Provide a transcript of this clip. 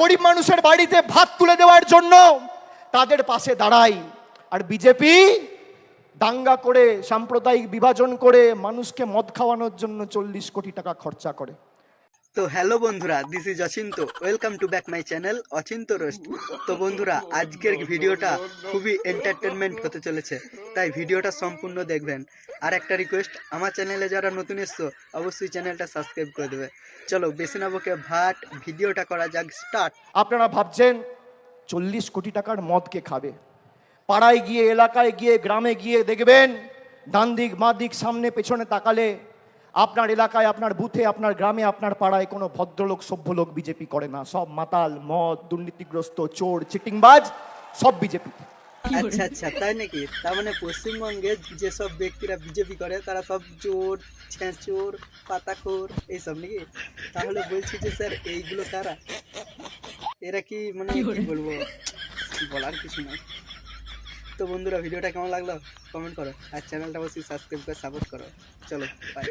গরিব মানুষের বাড়িতে ভাত তুলে দেওয়ার জন্য তাদের পাশে দাঁড়াই। আর বিজেপি দাঙ্গা করে, সাম্প্রদায়িক বিভাজন করে মানুষকে মদ খাওয়ানোর জন্য চল্লিশ কোটি টাকা খরচা করে। তো হ্যালো বন্ধুরা this is Achinta. Welcome to back my channel Achinta roast. তো বন্ধুরা, আজকের ভিডিওটা খুবই এন্টারটেনমেন্ট হতে চলেছে, তাই ভিডিওটা সম্পূর্ণ দেখবেন। আর একটা রিকোয়েস্ট আমার চ্যানেলে যারা নতুন এসছো, অবশ্যই চ্যানেলটা সাবস্ক্রাইব করে দেবে। চলো, বেশি না বকে, ভাট, ভিডিওটা করা যাক স্টার্ট আপনারা ভাবছেন, চল্লিশ কোটি টাকার মদ কে খাবে? পাড়ায় গিয়ে, এলাকায় গিয়ে, গ্রামে গিয়ে দেখবেন ডান দিক বাঁ দিক সামনে, পেছনে তাকালে আপনার এলাকায় আপনার বুথে আপনার গ্রামে আপনার পাড়ায় কোনো ভদ্রলোক সভ্য লোক বিজেপি করে না। সব মাতাল মদ দুর্নীতিগ্রস্ত চোর চিটিংবাজ সব বিজেপি। আচ্ছা আচ্ছা তাই নাকি? তার মানে পশ্চিমবঙ্গে যেসব ব্যক্তিরা বিজেপি করে তারা সব চোর ছেঁচোর পাতাখোর এইসব নাকি? তাহলে বলছি যে স্যার এইগুলো কারা? এরা কি মানে কি বলব? বলার কিছু নাই। তো বন্ধুরা ভিডিওটা কেমন লাগল? কমেন্ট করো আর চ্যানেলটা অবশ্যই সাবস্ক্রাইব করে সাপোর্ট করো। চলো বাই